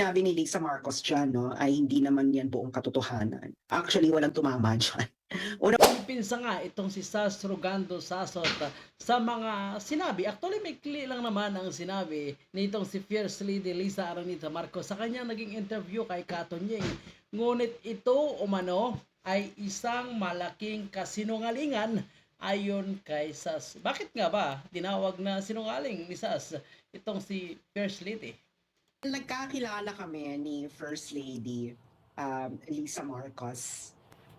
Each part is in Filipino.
sinabi ni Lisa Marcos dyan, no, ay hindi naman yan buong katotohanan. Actually, walang tumama dyan. Una, Pinsa nga itong si Sas Rogando Sasot sa mga sinabi. Actually, may kli lang naman ang sinabi nitong si Fierce Lady Lisa Aranita Marcos sa kanyang naging interview kay Katon Ying. Ngunit ito, umano, ay isang malaking kasinungalingan ayon kay Sas. Bakit nga ba tinawag na sinungaling ni Sas itong si Fierce Lady? Nagkakilala kami ni First Lady um, Lisa Marcos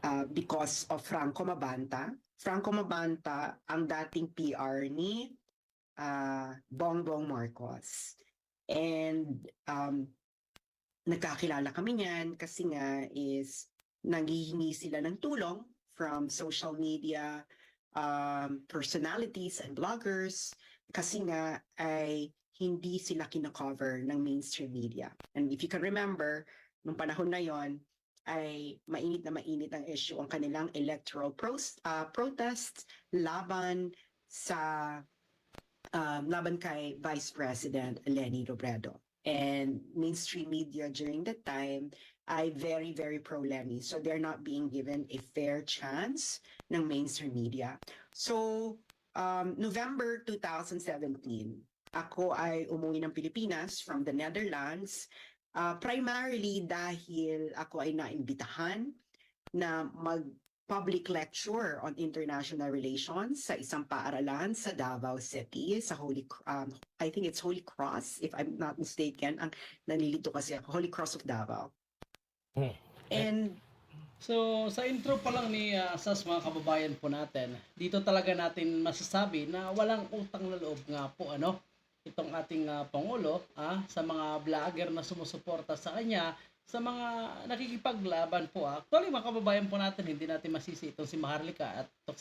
uh, because of Franco Mabanta. Franco Mabanta ang dating PR ni uh, Bongbong Marcos. And um, nagkakilala kami niyan kasi nga is nanghihingi sila ng tulong from social media um, personalities and bloggers kasi nga ay hindi sila kinakover ng mainstream media. And if you can remember, nung panahon na yon ay mainit na mainit ang issue ang kanilang electoral pros, uh, protests laban sa um, laban kay Vice President Leni Robredo. And mainstream media during that time ay very, very pro-Leni. So they're not being given a fair chance ng mainstream media. So um, November 2017, ako ay umuwi ng Pilipinas from the Netherlands uh, primarily dahil ako ay naimbitahan na mag public lecture on international relations sa isang paaralan sa Davao City sa Holy um, I think it's Holy Cross if I'm not mistaken. Ang nalilito kasi ako Holy Cross of Davao. Hmm. and So, sa intro pa lang ni uh, Sas mga kababayan po natin, dito talaga natin masasabi na walang utang na loob nga po ano itong ating ah, Pangulo ah, sa mga vlogger na sumusuporta sa kanya sa mga nakikipaglaban po. ah. Actually, mga kababayan po natin, hindi natin masisi itong si Maharlika at itong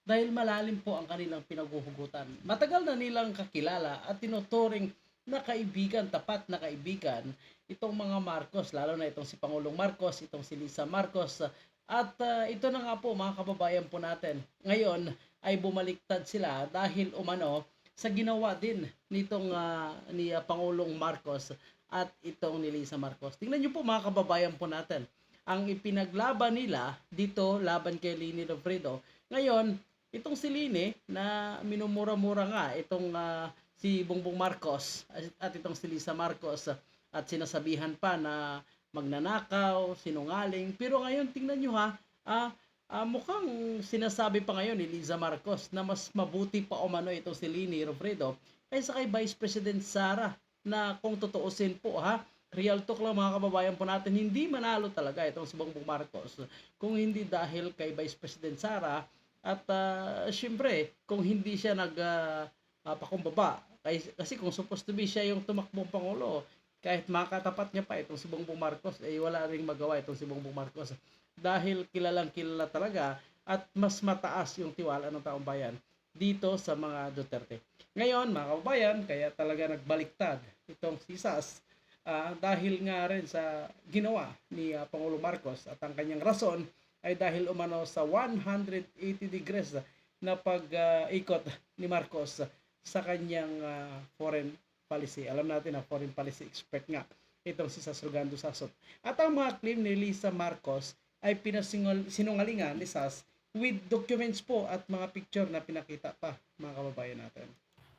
dahil malalim po ang kanilang pinaguhugutan. Matagal na nilang kakilala at tinuturing na kaibigan, tapat na kaibigan itong mga Marcos, lalo na itong si Pangulong Marcos, itong si Lisa Marcos. At ah, ito na nga po mga kababayan po natin. Ngayon ay bumaliktad sila dahil umano sa ginawa din nitong ah, ni ah, Pangulong Marcos at itong ni Lisa Marcos. Tingnan niyo po mga kababayan po natin. Ang ipinaglaban nila dito laban kay Lini Lofredo. Ngayon, itong si Lini na minumura-mura nga itong ah, si Bongbong Marcos at itong si Lisa Marcos at sinasabihan pa na magnanakaw, sinungaling. Pero ngayon, tingnan nyo ha, ah, ah, mukhang sinasabi pa ngayon ni Liza Marcos na mas mabuti pa umano itong si Lini Robredo kaysa kay Vice President Sara na kung tutuusin po ha, real talk lang mga kababayan po natin, hindi manalo talaga itong si Bongbong Marcos. Kung hindi dahil kay Vice President Sara at ah, syempre kung hindi siya nag ah, pakumbaba kasi, kasi kung supposed to be siya yung tumakbong pangulo kahit makatapat niya pa itong si Bongbong Marcos, eh wala ring magawa itong si Bongbong Marcos. Dahil kilalang kilala talaga at mas mataas yung tiwala ng taong bayan dito sa mga Duterte. Ngayon, mga kababayan, kaya talaga nagbaliktad itong si Sas ah, dahil nga rin sa ginawa ni ah, Pangulo Marcos at ang kanyang rason ay dahil umano sa 180 degrees na pag-ikot ni Marcos sa kanyang ah, foreign policy. Alam natin na foreign policy expert nga itong si Sas Rogando Sasot. At ang mga claim ni Lisa Marcos ay pinasinungalingan ni Sas with documents po at mga picture na pinakita pa mga kababayan natin.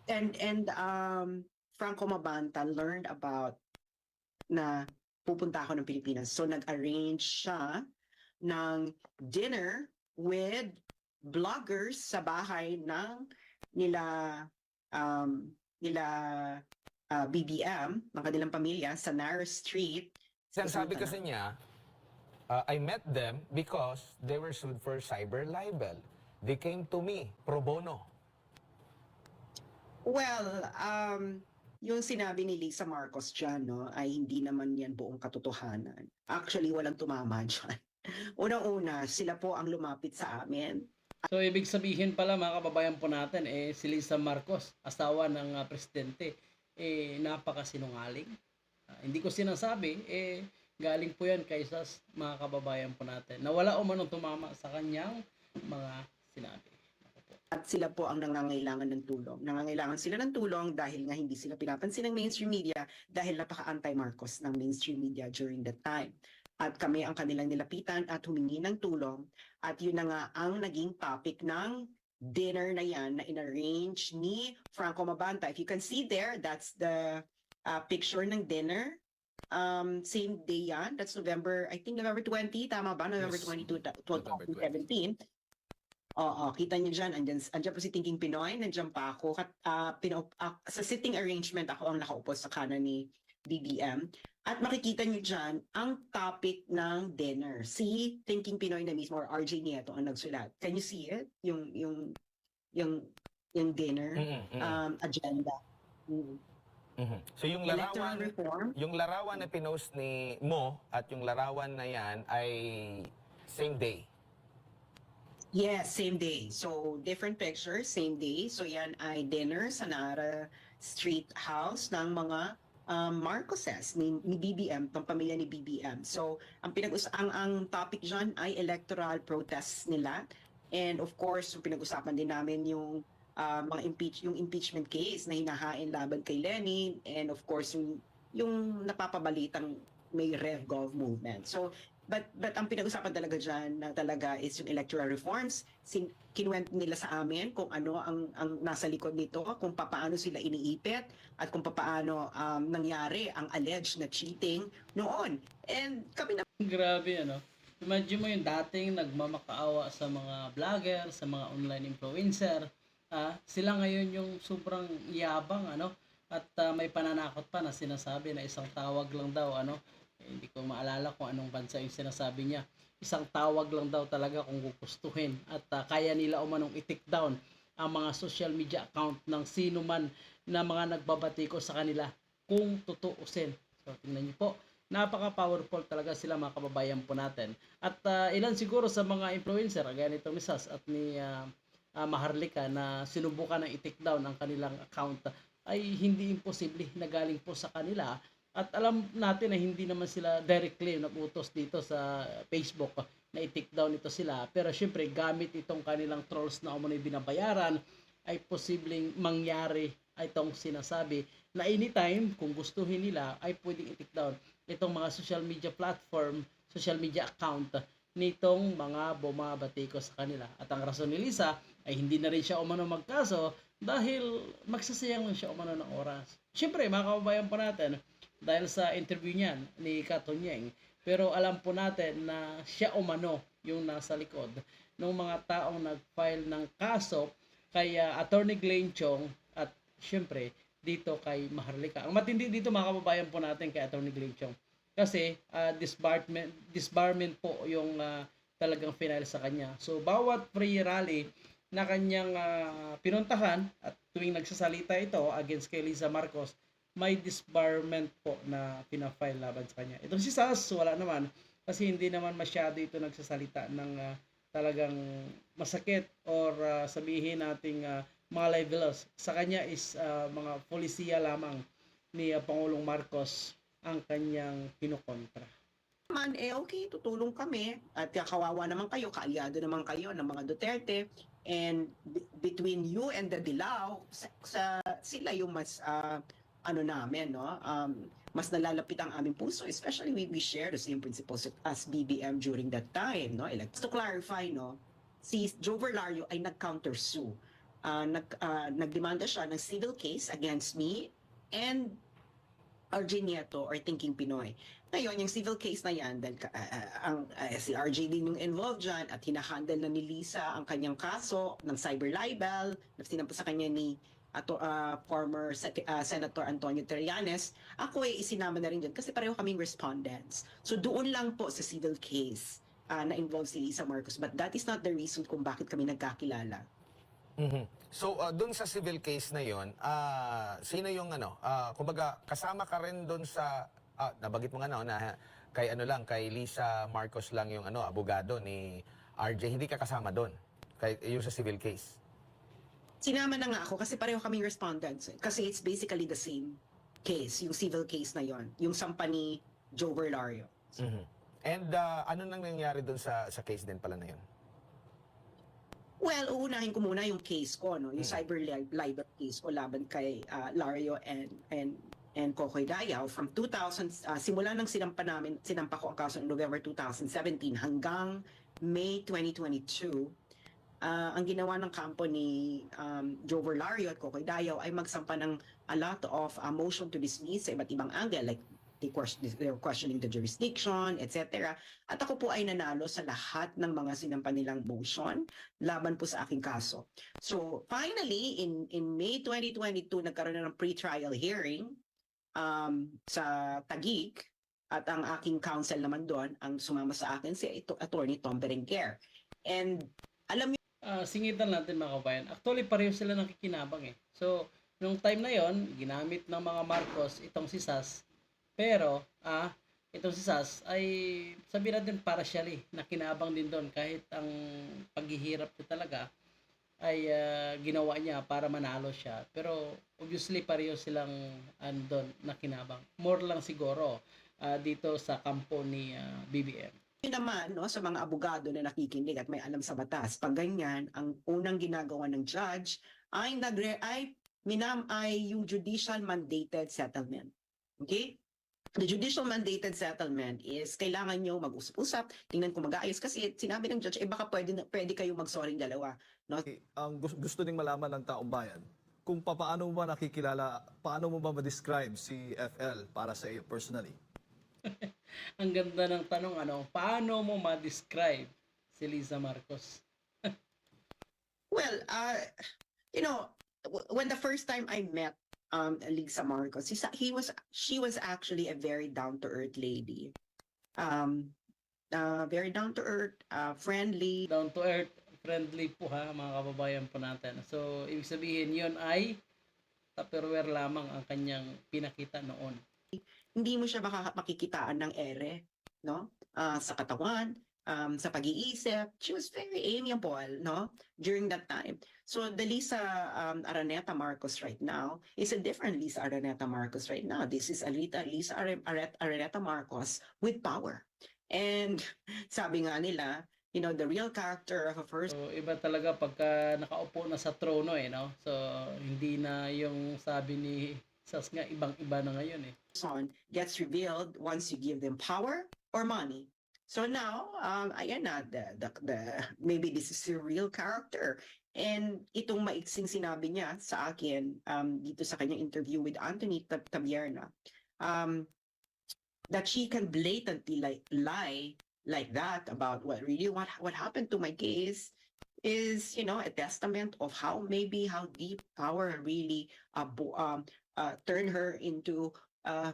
and and um Franco Mabanta learned about na pupunta ako ng Pilipinas. So nag-arrange siya ng dinner with bloggers sa bahay ng nila um nila uh, BBM, ng kanilang pamilya sa Nara Street. Sinasabi kasi niya, uh, I met them because they were sued for cyber libel. They came to me pro bono. Well, um, yung sinabi ni Lisa Marcos dyan, no, ay hindi naman yan buong katotohanan. Actually, walang tumama dyan. Unang-una, sila po ang lumapit sa amin. So ibig sabihin pala mga kababayan po natin eh si Lisa Marcos, asawa ng ah, presidente, eh napakasinungaling. Ah, hindi ko sinasabi eh galing po yan kay Sas mga kababayan po natin. Na wala umanong tumama sa kanyang mga sinabi. At sila po ang nangangailangan ng tulong. Nangangailangan sila ng tulong dahil nga hindi sila pinapansin ng mainstream media dahil napaka-anti-Marcos ng mainstream media during that time. At kami ang kanilang nilapitan at humingi ng tulong at yun na nga ang naging topic ng dinner na yan na inarrange ni Franco Mabanta. If you can see there, that's the uh, picture ng dinner. Um, same day yan. That's November, I think November 20, tama ba? November Yes. 22, ta- November 2017. Oo, kita niyo dyan, andyan, andyan po si Thinking Pinoy, nandiyan pa ako. Kat, ah, pino, ah, sa sitting arrangement, ako ang nakaupo sa kanan ni BBM. At makikita niyo dyan ang topic ng dinner. Si Thinking Pinoy na mismo, or RJ Nieto ang nagsulat. Can you see it? Yung, yung, yung, yung dinner Mhm, mhm, um, agenda. Mm. Mhm. So yung larawan, reform. yung larawan na pinost ni Mo at yung larawan na yan ay same day. Yes, same day. So, different pictures, same day. So, yan ay dinner sa Nara Street House ng mga um, Marcoses ni, ni BBM, pang pamilya ni BBM. So, ang pinag ang, ang topic dyan ay electoral protests nila. And of course, yung pinag-usapan din namin yung uh, mga impeach yung impeachment case na hinahain laban kay Lenny and of course yung yung napapabalitang may RevGov movement. So but but ang pinag-usapan talaga diyan na talaga is yung electoral reforms. Sin kinuwento nila sa amin kung ano ang ang nasa likod nito, kung papaano sila iniipit at kung papaano um, nangyari ang alleged na cheating noon. And kami na Grabe ano. Imagine mo yung dating nagmamakaawa sa mga vlogger, sa mga online influencer. Ah, sila ngayon yung sobrang yabang ano at ah, may pananakot pa na sinasabi na isang tawag lang daw ano. Eh, hindi ko maalala kung anong bansa yung sinasabi niya. Isang tawag lang daw talaga kung gugustuhin at ah, kaya nila umanong i-take down ang mga social media account ng sino man na mga nagbabatiko sa kanila kung tutuusin. So tingnan niyo po, napaka-powerful talaga sila mga kababayan po natin. At ah, ilan siguro sa mga influencer, gaya nito ni Sas at ni ah, ah, Maharlika na sinubukan ng i-take down ang kanilang account ay hindi imposible na galing po sa kanila. At alam natin na hindi naman sila directly naputos dito sa Facebook na i-take down ito sila. Pero syempre gamit itong kanilang trolls na umano'y binabayaran ay posibleng mangyari itong sinasabi na anytime kung gustuhin nila ay pwedeng i-take down itong mga social media platform, social media account nitong mga bumabati ko sa kanila. At ang rason ni Lisa ay hindi na rin siya umano magkaso dahil magsasayang lang siya umano ng oras. Siyempre, mga kababayan po natin, dahil sa interview niyan ni Katonyeng, pero alam po natin na siya umano yung nasa likod ng mga taong nag-file ng kaso kay uh, Attorney Glenn Chong at siyempre dito kay Maharlika. Ang matindi dito mga kababayan po natin kay Attorney Glenn Chong kasi uh, disbarment disbarment po yung uh, talagang final sa kanya. So bawat free rally na kanyang uh, pinuntahan at tuwing nagsasalita ito against kay Liza Marcos, may disbarment po na pinafile laban sa kanya. Ito si Sas, wala naman kasi hindi naman masyado ito nagsasalita ng uh, talagang masakit or uh, sabihin nating uh, mga libelous. Sa kanya is uh, mga polisiya lamang ni uh, Pangulong Marcos ang kanyang kinukontra. naman, eh okay, tutulong kami. At kawawa naman kayo, kaalyado naman kayo ng mga Duterte. And between you and the Dilaw, sa, sa- sila yung mas, ah, ano namin, no? Um, mas nalalapit ang aming puso, especially we, we share the same principles as BBM during that time, no? Elect- to clarify, no? Si Joe Verlario ay nag-counter-sue. Ah, nag, ah, nagdemanda siya ng civil case against me and RJ Nieto or Thinking Pinoy. Ngayon, yung civil case na yan, dahil ah, ah, ang, ah, si RJ din yung involved dyan at hinahandle na ni Lisa ang kanyang kaso ng cyber libel na sinampa sa kanya ni ato, ah, former ah, Senator Antonio Trillanes. Ako ay isinama na rin dyan kasi pareho kaming respondents. So doon lang po sa civil case ah, na involved si Lisa Marcos. But that is not the reason kung bakit kami nagkakilala. Mhm. So, uh, dun sa civil case na yon, ah, sino yung ano, ah, kumbaga, kasama ka rin dun sa, ah, nabagit mo nga no, na kay ano lang, kay Lisa Marcos lang yung ano, abogado ni RJ, hindi ka kasama dun, kay, yung sa civil case. Sinama na nga ako kasi pareho kaming respondents. eh. Kasi it's basically the same case, yung civil case na yon, yung sampa ni Joe Verlario. Mhm. And ah, ano nang nangyari dun sa, sa case din pala na yun? Well, uunahin ko muna yung case ko, no? Yung Mm. cyber li- libel case ko laban kay ah, Lario and and and Kokoy Dayaw from 2000 ah, simula nang sinampa namin sinampa ko ang kaso noong November 2017 hanggang May 2022 ah, ang ginawa ng kampo ni um, Jover Lario at Kokoy Dayaw ay magsampa ng a lot of ah, motion to dismiss sa iba't ibang angle like they're questioning the jurisdiction, etc. At ako po ay nanalo sa lahat ng mga sinampa nilang motion laban po sa aking kaso. So finally, in in May 2022, nagkaroon na ng pre-trial hearing um, sa Tagig at ang aking counsel naman doon, ang sumama sa akin si ito, attorney Tom Berenguer. And alam niyo, Ah, singitan natin mga kabayan. Actually, pareho sila nakikinabang eh. So, nung time na yon ginamit ng mga Marcos itong si Sas. Pero, ah, itong si Sas ay sabi natin partially nakinabang din doon kahit ang paghihirap niya talaga ay ah, ginawa niya para manalo siya. Pero obviously pareho silang andon nakinabang. More lang siguro ah, dito sa kampo ni ah, BBM. yun naman no, sa mga abogado na nakikinig at may alam sa batas, pag ganyan, ang unang ginagawa ng judge ay nagre ay minam ay yung judicial mandated settlement. Okay? The judicial mandated settlement is kailangan nyo mag-usap-usap, tingnan kung mag-aayos kasi sinabi ng judge, eh baka pwede, na- pwede kayo mag-sorry dalawa. ang gus- gusto ding malaman ng taong bayan kung paano mo ba nakikilala, paano mo ba ma-describe si FL para sa iyo personally? Ang ganda ng tanong ano, paano mo ma-describe si Liza Marcos? Well, uh, you know, w- when the first time I met um Lisa Marcos, he, he was she was actually a very down to earth lady. Um uh, very down to earth, uh, friendly. Down to earth, friendly po ha, mga kababayan po natin. So, ibig sabihin yun ay tupperware lamang ang kanyang pinakita noon. Hindi mo siya baka makikitaan ng ere, no? Ah, sa katawan, um, sa pag-iisip. She was very amiable, no? During that time. So the Lisa um, Araneta Marcos right now is a different Lisa Araneta Marcos right now. This is a Lita, Lisa Araneta Marcos with power. And sabi nga nila, you know, the real character of a first So, iba talaga pagka nakaupo na sa trono eh, no? So, hindi na yung sabi ni Sas nga, ibang-iba na ngayon eh. person gets revealed once you give them power or money. So now, um, ayan na, the, the, the, maybe this is a real character. And itong maiksing sinabi niya sa akin um, dito sa kanyang interview with Anthony Tab- Tabierna, um, that she can blatantly like lie like that about what really what what happened to my case is you know a testament of how maybe how deep power really uh, um, uh, turn her into uh,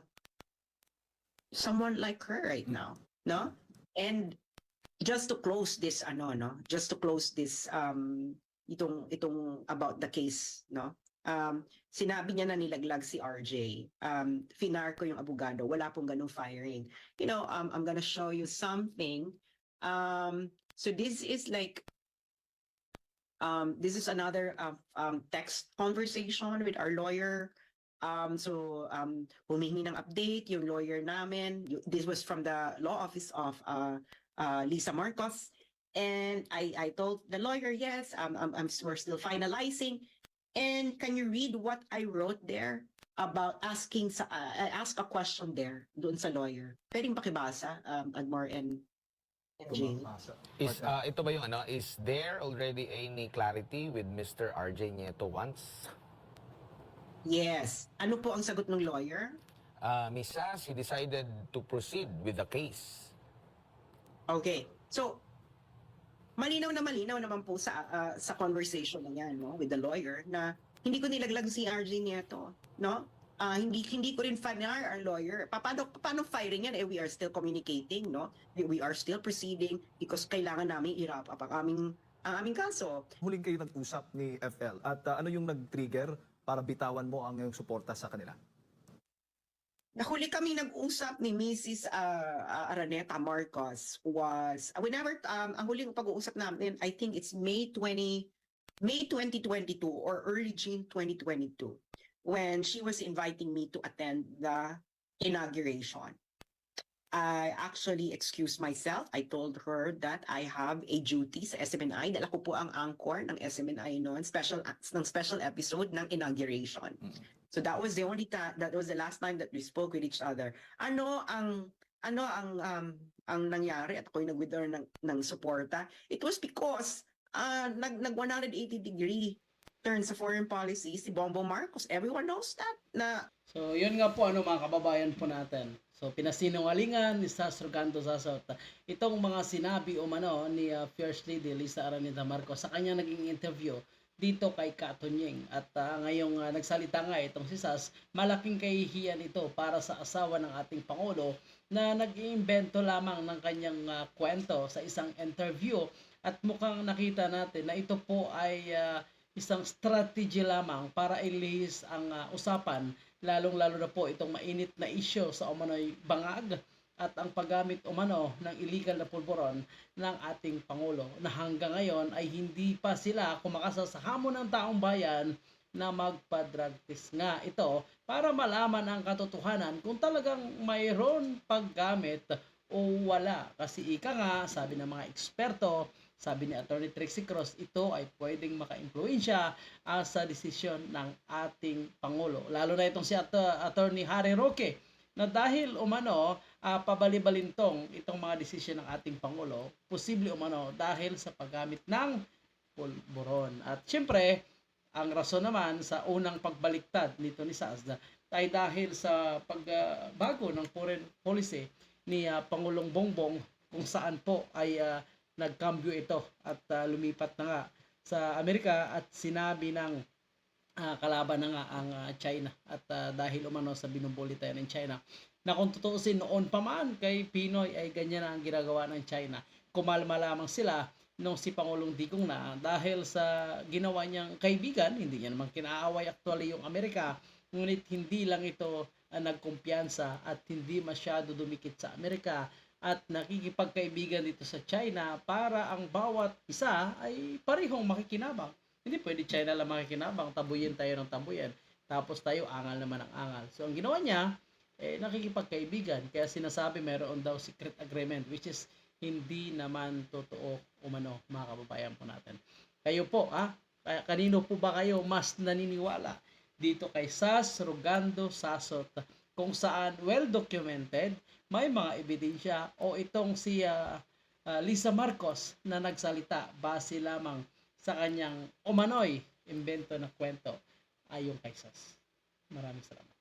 someone like her right now, no? And just to close this, ano, no? Just to close this, um, itong, itong about the case, no? Um, sinabi niya na nilaglag si RJ. Um, finar ko yung abogado. Wala pong ganung firing. You know, um, I'm gonna show you something. Um, so this is like, um, this is another uh, um, text conversation with our lawyer. Um, so, um, humingi ng update yung lawyer namin. This was from the law office of uh, uh, Lisa Marcos. And I, I told the lawyer, yes, um, I'm, I'm, we're still finalizing. And can you read what I wrote there about asking, sa, uh, I ask a question there doon sa lawyer. Pwedeng pakibasa, um, Admar and. Is, ah, ito ba yung ano, is there already any clarity with Mr. RJ Nieto once? Yes. Ano po ang sagot ng lawyer? Uh, Ms. Sas, he decided to proceed with the case. Okay. So, malinaw na malinaw naman po sa ah, sa conversation na yan, no, with the lawyer na hindi ko nilaglag si RJ Nieto, no? Ah, hindi hindi ko rin finar our lawyer. Pa- Paano paano firing yan? Eh, we are still communicating, no? We, we are still proceeding because kailangan namin i-wrap up ang aming ang aming kaso. Huling kayo nag-usap ni FL at uh, ano yung nag-trigger para bitawan mo ang iyong suporta sa kanila? Nahuli kami nag-usap ni Mrs. uh, uh, Araneta Marcos was uh, whenever um, ang huling pag-uusap namin I think it's May 20 May 2022 or early June 2022 when she was inviting me to attend the inauguration. I actually excused myself. I told her that I have a duty sa SMNI. Dala ko po ang anchor ng SMNI noon, special ng special episode ng inauguration. Mm. So that was the only time, that was the last time that we spoke with each other. Ano ang ano ang um, ang nangyari at ako'y nag-withdraw ng, ng suporta? It was because uh, nag, nag 180 degree turn sa foreign policy si Bongbong Marcos. Everyone knows that na So, yun nga po ano mga kababayan po natin. So, pinasinungalingan ni Sas Rogando Sasot. Itong mga sinabi o mano ni uh, First Lady Lisa Araneta Marcos sa kanyang naging interview dito kay Katunying. At uh, ngayong uh, nagsalita nga itong si Sas, malaking kahihiyan ito para sa asawa ng ating Pangulo na nag-iimbento lamang ng kanyang uh, kwento sa isang interview at mukhang nakita natin na ito po ay uh, isang strategy lamang para ilihis ang uh, usapan lalong-lalo na po itong mainit na issue sa umano'y bangag at ang paggamit umano ng illegal na pulburon ng ating Pangulo na hanggang ngayon ay hindi pa sila kumakasa sa hamon ng taong bayan na magpa-drug test nga ito para malaman ang katotohanan kung talagang mayroon paggamit o wala. Kasi ika nga, sabi ng mga eksperto, sabi ni Attorney Trixie Cross, ito ay pwedeng maka-impluensya ah, sa desisyon ng ating Pangulo. Lalo na itong si At- Attorney Harry Roque na dahil umano ah, pabalibalintong itong mga desisyon ng ating Pangulo, posible umano dahil sa paggamit ng pulburon. At syempre, ang rason naman sa unang pagbaliktad nito ni Sazda ay dahil sa pagbago ng foreign policy ni ah, Pangulong Bongbong kung saan po ay ah, nagkambyo ito at ah, lumipat na nga sa Amerika at sinabi ng ah, kalaban na nga ang ah, China at ah, dahil umano sa binubuli tayo ng China na kung tutuusin noon pa man kay Pinoy ay ganyan ang ginagawa ng China. Kumalma lamang sila nung si Pangulong Digong na dahil sa ginawa niyang kaibigan hindi niya naman kinaaway actually yung Amerika ngunit hindi lang ito ang nagkumpiyansa at hindi masyado dumikit sa Amerika at nakikipagkaibigan dito sa China para ang bawat isa ay parehong makikinabang. Hindi pwede China lang makikinabang, tabuyin tayo ng tabuyin. Tapos tayo angal naman ang angal. So ang ginawa niya, eh, nakikipagkaibigan. Kaya sinasabi meron daw secret agreement which is hindi naman totoo umano mga kababayan po natin. Kayo po, kaya kanino po ba kayo mas naniniwala dito kay Sas Rogando Sasot kung saan well documented may mga ebidensya o itong si ah, ah, Lisa Marcos na nagsalita base lamang sa kanyang umano'y imbento na kwento ayon kay Sas. Maraming salamat.